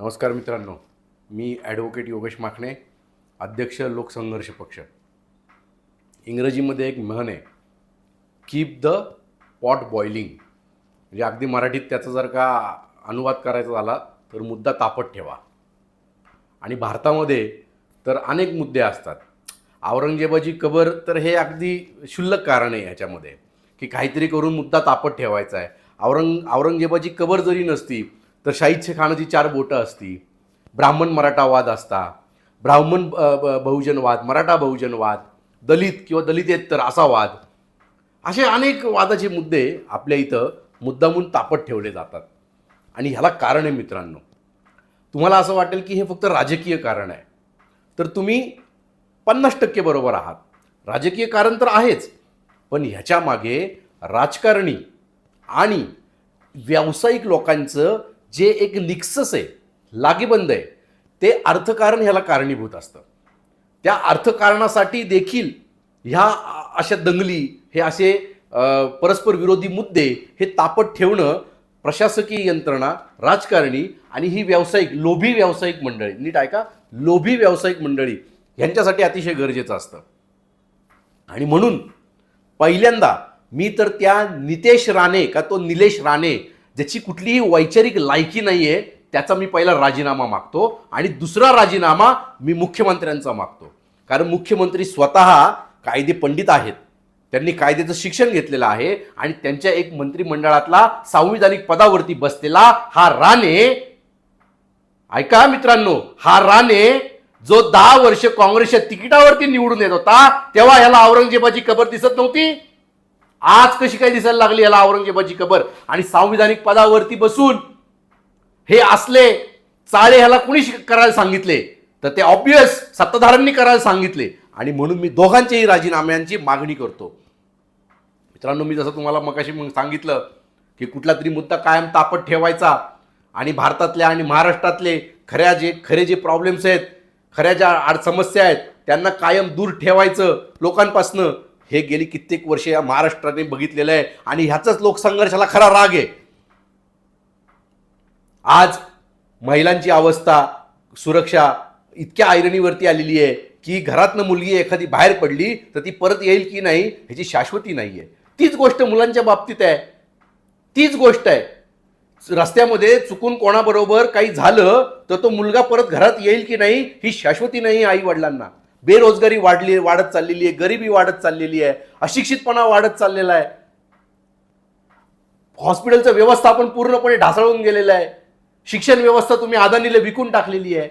नमस्कार मित्रांनो मी ॲडव्होकेट योगेश माखणे अध्यक्ष लोकसंघर्ष पक्ष. इंग्रजीमध्ये एक म्हण आहे कीप द पॉट बॉइलिंग म्हणजे अगदी मराठीत त्याचा जर का अनुवाद करायचा झाला तर मुद्दा तापत ठेवा. आणि भारतामध्ये तर अनेक मुद्दे असतात. औरंगजेबाची कबर तर हे अगदी क्षुल्लक कारण आहे ह्याच्यामध्ये की काहीतरी करून मुद्दा तापत ठेवायचा आहे. औरंग औरंगजेबाची कबर जरी नसती तर शाहीदचे खानाची चार बोटं असती. ब्राह्मण मराठा वाद असता. ब्राह्मण ब- बहुजनवाद मराठा बहुजनवाद दलित किंवा दलितेतर असा वाद. असे अनेक वादाचे मुद्दे आपल्या इथं मुद्दामून तापत ठेवले जातात. आणि ह्याला कारण आहे मित्रांनो. तुम्हाला असं वाटेल की हे फक्त राजकीय कारण आहे. तर तुम्ही पन्नास टक्के बरोबर आहात. राजकीय कारण तर आहेच. पण ह्याच्या मागे राजकारणी आणि व्यावसायिक लोकांचं जे एक निक्सस आहे लागेबंद आहे ते अर्थकारण ह्याला कारणीभूत असतं. त्या अर्थकारणासाठी देखील ह्या अशा दंगली हे असे परस्पर विरोधी मुद्दे हे तापत ठेवणं प्रशासकीय यंत्रणा राजकारणी आणि ही व्यावसायिक लोभी व्यावसायिक मंडळी नीट ऐका लोभी व्यावसायिक मंडळी ह्यांच्यासाठी अतिशय गरजेचं असतं. आणि म्हणून पहिल्यांदा मी तर त्या नितेश राणे का तो निलेश राणे ज्याची कुठलीही वैचारिक लायकी नाही आहे त्याचा मी पहिला राजीनामा मागतो आणि दुसरा राजीनामा मी मुख्यमंत्र्यांचा मागतो. कारण मुख्यमंत्री स्वतः कायदे पंडित आहेत. त्यांनी कायद्याचं शिक्षण घेतलेलं आहे आणि त्यांच्या एक मंत्रिमंडळातला संविधानिक पदावरती बसलेला हा राणे ऐका मित्रांनो हा राणे जो दहा वर्ष काँग्रेसच्या तिकिटावरती निवडून येत होता तेव्हा याला औरंगजेबाची कबर दिसत नव्हती. आज कशी काय दिसायला लागली याला औरंगजेबाची कबर? आणि संविधानिक पदावरती बसून हे असले चाळे ह्याला कुणी करायला सांगितले? तर ते ऑब्वियस सत्ताधाऱ्यांनी करायला सांगितले. आणि म्हणून मी दोघांच्याही राजीनाम्यांची मागणी करतो. मित्रांनो मी जसं तुम्हाला मगाशी मग सांगितलं की कुठला तरी मुद्दा कायम तापत ठेवायचा आणि भारतातल्या आणि महाराष्ट्रातले खऱ्या जे खरे जे प्रॉब्लेम्स आहेत खऱ्या ज्या समस्या आहेत त्यांना कायम दूर ठेवायचं लोकांपासनं. हे गेली कित्येक वर्षे या महाराष्ट्राने बघितलेलं आहे आणि ह्याचाच लोकसंघर्षाला खरा राग आहे. आज महिलांची अवस्था सुरक्षा इतक्या आयरणीवरती आलेली आहे की घरातनं मुलगी एखादी बाहेर पडली तर ती परत येईल की नाही ह्याची शाश्वती नाही आहे तीच गोष्ट मुलांच्या बाबतीत आहे. तीच गोष्ट आहे. रस्त्यामध्ये चुकून कोणाबरोबर काही झालं तर तो मुलगा परत घरात येईल की नाही ही शाश्वती नाही आई वडिलांना बेरोजगारी वाढली वाढत चाललेली आहे गरिबी वाढत चाललेली आहे अशिक्षितपणा वाढत चाललेला आहे. हॉस्पिटलचं व्यवस्थापन पूर्णपणे ढासळून गेलेलं आहे. शिक्षण व्यवस्था तुम्ही आदानीला विकून टाकलेली आहे.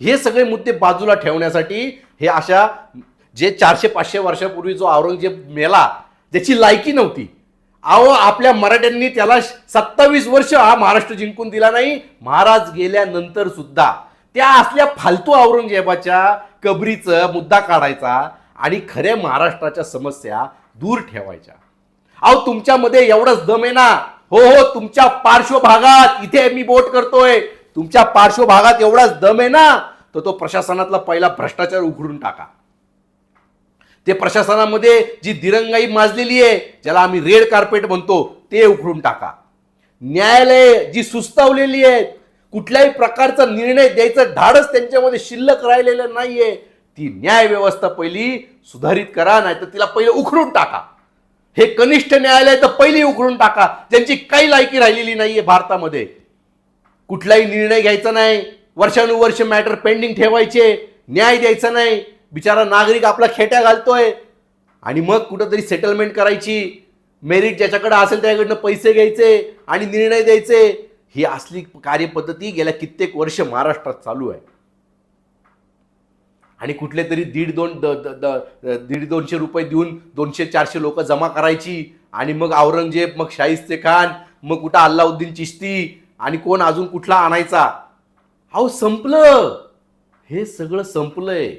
हे सगळे मुद्दे बाजूला ठेवण्यासाठी हे अशा जे चारशे पाचशे वर्षापूर्वी जो औरंगजेब मेला ज्याची लायकी नव्हती. अहो आपल्या मराठ्यांनी त्याला सत्तावीस वर्ष हा महाराष्ट्र जिंकून दिला नाही महाराज गेल्यानंतर सुद्धा. त्या असल्या फालतू औरंगजेबाच्या कबरीचं मुद्दा काढायचा आणि खऱ्या महाराष्ट्राच्या समस्या दूर ठेवायच्या. अहो तुमच्यामध्ये एवढंच दम आहे ना? हो हो तुमच्या पार्श्वभागात इथे मी बोट करतोय. तुमच्या पार्श्वभागात एवढाच दम आहे ना? तर तो प्रशासनातला पहिला भ्रष्टाचार उघडून टाका. ते प्रशासनामध्ये जी दिरंगाई माजलेली आहे ज्याला आम्ही रेड कार्पेट म्हणतो ते उघडून टाका. न्यायालय जी सुस्तावलेली आहेत कुठल्याही प्रकारचा निर्णय द्यायचं धाडस त्यांच्यामध्ये शिल्लक राहिलेलं नाहीये. ती न्याय व्यवस्था पहिली सुधारित करा नाही तर तिला पहिले उखडून टाका. हे कनिष्ठ न्यायालय तर पहिली उखडून टाका. त्यांची काही लायकी राहिलेली नाहीये भारतामध्ये. कुठलाही निर्णय घ्यायचा नाही. वर्षानुवर्ष मॅटर पेंडिंग ठेवायचे. न्याय द्यायचा नाही. बिचारा नागरिक आपला खेट्या घालतोय. आणि मग कुठंतरी सेटलमेंट करायची. मेरिट ज्याच्याकडे असेल त्याच्याकडनं पैसे घ्यायचे आणि निर्णय द्यायचे. ही असली कार्यपद्धती गेल्या कित्येक वर्ष महाराष्ट्रात चालू आहे. आणि कुठले तरी दीड दोन द, द, द, दीड दोनशे रुपये देऊन दोनशे चारशे लोक जमा करायची आणि मग औरंगजेब मग शाहिस्ते खान मग कुठं अल्लाउद्दीन चिश्ती आणि कोण अजून कुठला आणायचा? अहो संपलं. हे सगळं संपलंय.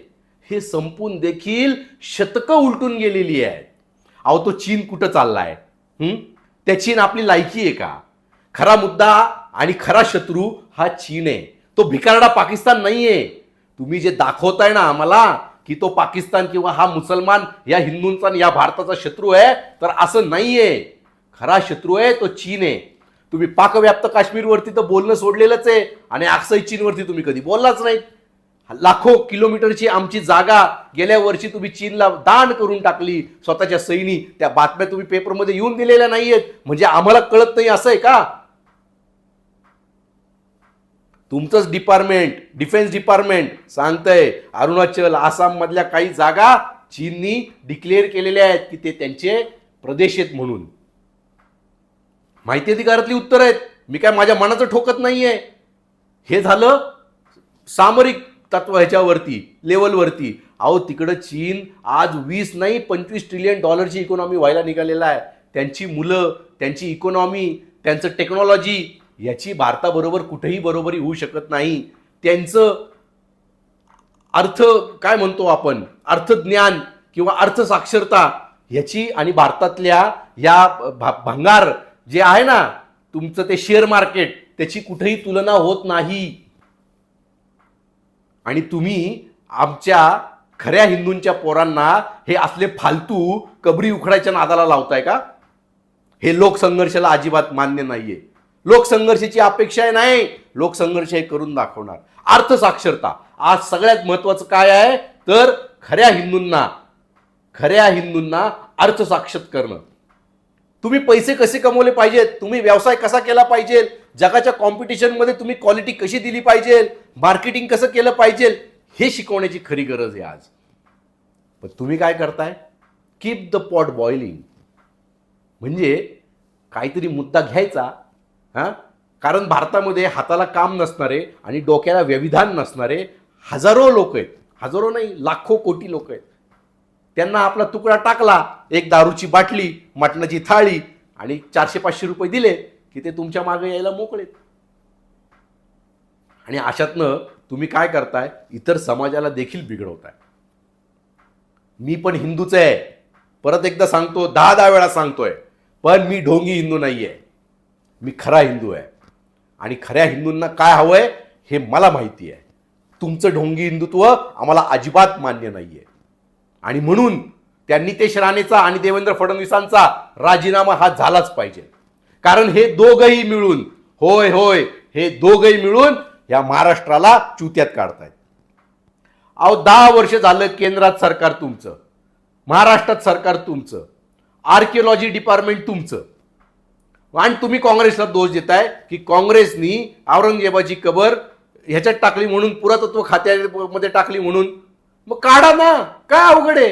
हे संपून देखील शतकं उलटून गेलेली आहेत. अहो तो चीन कुठं चाललाय? हं? त्या चीन आपली लायकी आहे का? खरा मुद्दा आणि खरा शत्रू हा चीन आहे. तो भिकारडा पाकिस्तान नाहीये. तुम्ही जे दाखवताय ना आम्हाला की तो पाकिस्तान किंवा हा मुसलमान या हिंदूंचा आणि या भारताचा शत्रू आहे तर असं नाहीये. खरा शत्रू आहे तो चीन आहे. तुम्ही पाकव्याप्त काश्मीरवरती तर बोलणं सोडलेलंच आहे आणि अक्साई चीनवरती तुम्ही कधी बोललाच नाही. लाखो किलोमीटरची आमची जागा गेल्या वर्षी तुम्ही चीनला दान करून टाकली. स्वतःच्या सैनी त्या बातम्या तुम्ही पेपरमध्ये येऊन दिलेल्या नाहीयेत. म्हणजे आम्हाला कळत नाही असं आहे का? तुमचंच डिपार्टमेंट डिफेन्स डिपार्टमेंट सांगतंय अरुणाचल आसाममधल्या काही जागा चीननी डिक्लेअर केलेल्या आहेत की ते त्यांचे प्रदेश आहेत म्हणून. माहिती अधिकारातली उत्तर आहेत. मी काय माझ्या मनाचं ठोकत नाही आहे हे झालं सामरिक तत्व ह्याच्यावरती लेवलवरती अहो तिकडं चीन आज वीस नाही पंचवीस ट्रिलियन डॉलरची इकॉनॉमी व्हायला निघालेला आहे. त्यांची मुलं त्यांची इकॉनॉमी त्यांचं टेक्नॉलॉजी याची भारताबरोबर कुठेही बरोबरी होऊ शकत नाही. त्यांचं अर्थ काय म्हणतो आपण? अर्थज्ञान किंवा अर्थसाक्षरता ह्याची आणि भारतातल्या या भा- भंगार जे आहे ना तुमचं ते शेअर मार्केट त्याची कुठेही तुलना होत नाही. आणि तुम्ही आमच्या खऱ्या हिंदूंच्या पोरांना हे असले फालतू कबरी उखडायच्या नादाला लावताय का? हे लोकसंघर्षाला अजिबात मान्य नाहीये. लोकसंघर्षाची अपेक्षा आहे नाही. लोकसंघर्ष हे करून दाखवणार. अर्थसाक्षरता. आज सगळ्यात महत्वाचं काय आहे? तर खऱ्या हिंदूंना खऱ्या हिंदूंना अर्थसाक्षर करणं. तुम्ही पैसे कसे कमवले पाहिजेत? तुम्ही व्यवसाय कसा केला पाहिजे? जगाच्या कॉम्पिटिशनमध्ये तुम्ही क्वालिटी कशी दिली पाहिजे? मार्केटिंग कसं केलं पाहिजे? हे शिकवण्याची खरी गरज आहे आज. पण तुम्ही काय करताय? कीप द पॉट बॉइलिंग म्हणजे काहीतरी मुद्दा घ्यायचा हां? कारण भारतामध्ये हाताला काम नसणारे आणि डोक्याला व्यविधान नसणारे हजारो लोक आहेत. हजारो नाही लाखो कोटी लोक आहेत. त्यांना आपला तुकडा टाकला एक दारूची बाटली मटणाची थाळी आणि चारशे पाचशे रुपये दिले की ते तुमच्या मागे यायला मोकळेत आणि अशातनं तुम्ही काय करताय? इतर समाजाला देखील बिघडवताय. मी पण हिंदूच आहे. परत एकदा सांगतो दहा दहा वेळा सांगतोय पण मी ढोंगी हिंदू नाही आहे मी खरा हिंदू आहे. आणि खऱ्या हिंदूंना काय हवं आहे हे मला माहिती आहे. तुमचं ढोंगी हिंदुत्व आम्हाला अजिबात मान्य नाही आहे आणि म्हणून त्यांनी ते राणेचा आणि देवेंद्र फडणवीसांचा राजीनामा हा झालाच पाहिजे. कारण हे दोघही मिळून होय होय हे दोघही मिळून या महाराष्ट्राला चुत्यात काढतायत. अहो दहा वर्ष झालं केंद्रात सरकार तुमचं महाराष्ट्रात सरकार तुमचं आर्किओलॉजी डिपार्टमेंट तुमचं. आणि तुम्ही काँग्रेसला दोष देताय की काँग्रेसनी औरंगजेबाची कबर ह्याच्यात टाकली म्हणून पुरातत्व खात्यामध्ये टाकली म्हणून? मग काढा ना. काय अवघड आहे?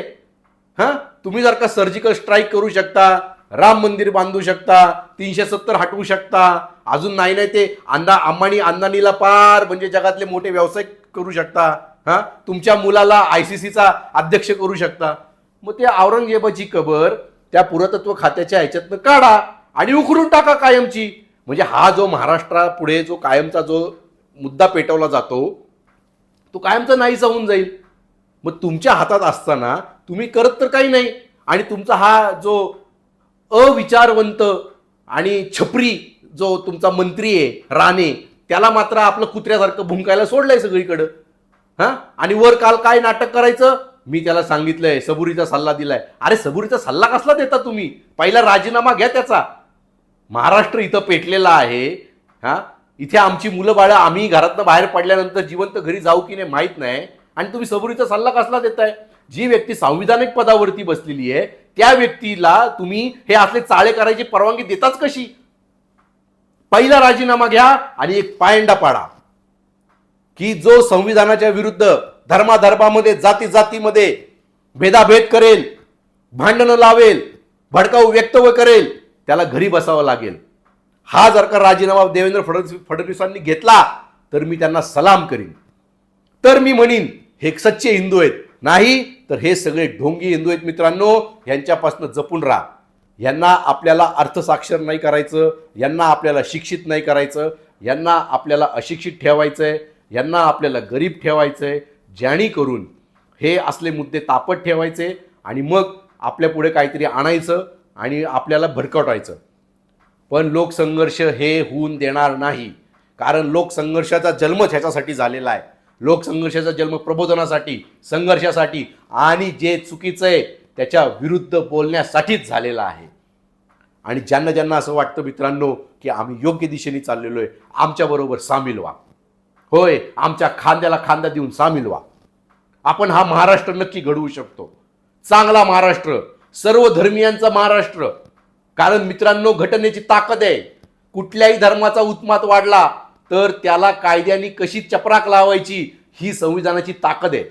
हां? तुम्ही जर का सर्जिकल स्ट्राईक करू शकता राम मंदिर बांधू शकता तीनशे सत्तर हटवू शकता अजून नाही नाही ते अंदा अंबानी अंदानीला पार म्हणजे जगातले मोठे व्यवसाय करू शकता हां? तुमच्या मुलाला आय सी सीचा अध्यक्ष करू शकता. मग ते औरंगजेबाची कबर त्या पुरातत्व खात्याच्या ह्याच्यातनं काढा. आणि उखडून टाका कायमची. म्हणजे हा जो महाराष्ट्रापुढे जो कायमचा जो मुद्दा पेटवला जातो तो कायमचा नाहीसा होऊन जाईल. मग तुमच्या हातात असताना तुम्ही करत तर काही नाही. आणि तुमचा हा जो अविचारवंत आणि छपरी जो तुमचा मंत्री आहे राणे त्याला मात्र आपलं कुत्र्यासारखं भुंकायला सोडलंय सगळीकडं. हा? आणि वर काल काय नाटक करायचं? मी त्याला सांगितलंय सबुरीचा सल्ला दिलाय. अरे सबुरीचा सल्ला कसला देता तुम्ही? पहिला राजीनामा घ्या त्याचा. महाराष्ट्र इथं पेटलेला आहे. हा? इथे आमची मुलं बाळं आम्ही घरातनं बाहेर पडल्यानंतर जिवंत घरी जाऊ की नाही माहीत नाही. आणि तुम्ही सबुरीचा सल्ला कसला देताय? जी व्यक्ती संविधानिक पदावरती बसलेली आहे त्या व्यक्तीला तुम्ही हे असले चाळे करायची परवानगी देताच कशी? पहिला राजीनामा घ्या आणि एक पायंडा पाडा. की जो संविधानाच्या विरुद्ध धर्माधर्मामध्ये जाती जातीमध्ये भेदाभेद करेल भांडणं लावेल भडकाऊ व्यक्तव्य करेल त्याला घरी बसावं लागेल. हा जर का राजीनामा देवेंद्र फडणवीस फडणवीसांनी घेतला तर मी त्यांना सलाम करीन. तर मी म्हणीन हे सच्चे हिंदू आहेत. नाही तर हे सगळे ढोंगी हिंदू आहेत मित्रांनो यांच्यापासून जपून राहा. यांना आपल्याला अर्थसाक्षर नाही करायचं यांना आपल्याला शिक्षित नाही करायचं यांना आपल्याला अशिक्षित ठेवायचं आहे यांना आपल्याला गरीब ठेवायचं आहे जेणेकरून हे असले मुद्दे तापत ठेवायचे आणि मग आपल्या पुढे काहीतरी आणायचं आणि आपल्याला भरकटायचं पण लोकसंघर्ष हे होऊन देणार नाही. कारण लोकसंघर्षाचा जन्मच ह्याच्यासाठी झालेला आहे. लोकसंघर्षाचा जन्म प्रबोधनासाठी संघर्षासाठी आणि जे चुकीचं आहे त्याच्या विरुद्ध बोलण्यासाठीच झालेला आहे. आणि ज्यांना ज्यांना असं वाटतं मित्रांनो की आम्ही योग्य दिशेने चाललेलो आहे आमच्याबरोबर सामील व्हा. होय आमच्या खांद्याला खांदा देऊन सामील व्हा. आपण हा महाराष्ट्र नक्की घडवू शकतो. चांगला महाराष्ट्र सर्व धर्मियांचा महाराष्ट्र. कारण मित्रांनो घटनेची ताकद आहे. कुठल्याही धर्माचा उत्मात वाढला तर त्याला कायद्याने कशी चपराक लावायची ही संविधानाची ताकद आहे.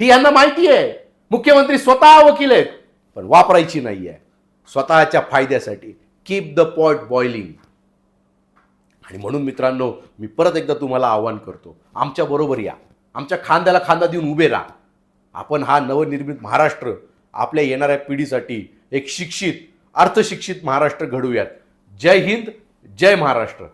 ही यांना माहिती आहे. मुख्यमंत्री स्वतः वकील आहेत पण वापरायची नाही आहे. स्वतःच्या फायद्यासाठी. कीप द पॉट बॉइलिंग आणि म्हणून मित्रांनो मी परत एकदा तुम्हाला आवाहन करतो आमच्या बरोबर या. आमच्या खांद्याला खांदा देऊन उभे राहा. आपण हा नवनिर्मित महाराष्ट्र आपल्या येणाऱ्या पिढीसाठी एक शिक्षित अर्थशिक्षित महाराष्ट्र घडूयात जय हिंद जय महाराष्ट्र.